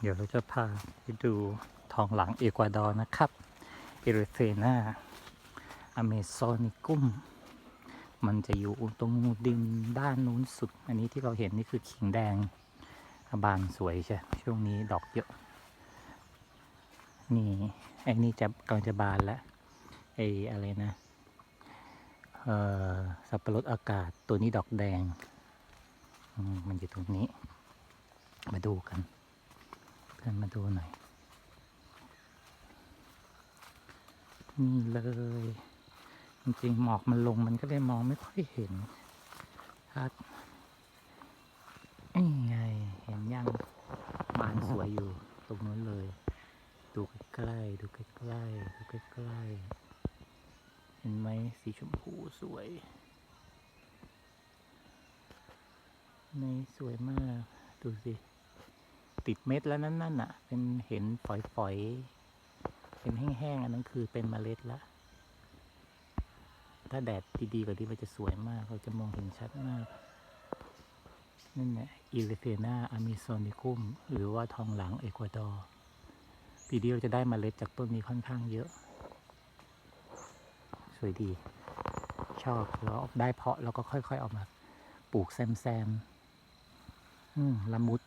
เดี๋ยวเราจะพาไปดูทองหลังเอกวาดอร์นะครับเอริเทนาอเมซอนิกุม มันจะอยู่ตรงดินด้านนู้นสุด อันนี้ที่เราเห็นนี่คือขิงแดง บานสวยใช่ ช่วงนี้ดอกเยอะ นี่ไอ้นี่จะกำลังจะบานแล้วไอ้อะไรนะเอ่อสับปะรดอากาศตัวนี้ดอกแดง มันอยู่ตรงนี้ มาดูกัน เพื่อนมาดูหน่อย นี่เลย จริงๆ หมอกมันลงมันก็เลยมองไม่ค่อยเห็นชัดนี่ไง เห็นยังบานสวยอยู่ตรงนู้นเลย ดูใกล้ๆดูใกล้ๆดูใกล้ๆเห็นไหมสีชมพูสวยนี่สวยมาก ดูสิ ติดเม็ดแล้วนั่นนั่นอะ เป็นเห็นฝอยๆ เป็นแห้งๆ อันนั้นคือเป็นเมล็ดละ ถ้าแดดดีๆกว่านี้มันจะสวยมาก เราจะมองเห็นชัดมาก นั่นแหละอิเลเฟนาอะมิโซนิคุม หรือว่าทองหลังเอกวาดอร์ปีนี้เราจะได้มเมล็ดจากต้นนี้ค่อนข้างเยอะ สวยดี ชอบเราได้เพาะแล้วก็ค่อยๆออกมา ปลูกแซมๆอืมละมุด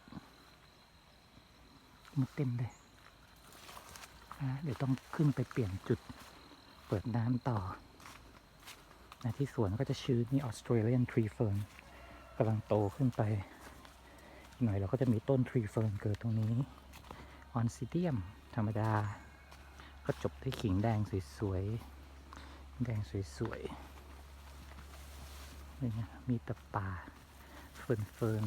มุดเต็มเลยอะเดี๋ยวต้องขึ้นไปเปลี่ยนจุดเปิดน้ำต่อนะที่สวนก็จะชื้นนี่ออสเตรเลียนทรีเฟิร์นกำลังโตขึ้นไป หน่อยเราก็จะมีต้นทรีเฟิร์นเกิดตรงนี้ออนซิเดียมธรรมดา ก็จบด้วยขิงแดงสวยๆ แดงสวยๆนี่ไงมีแตะป่าเฟิร์นเฟิร์น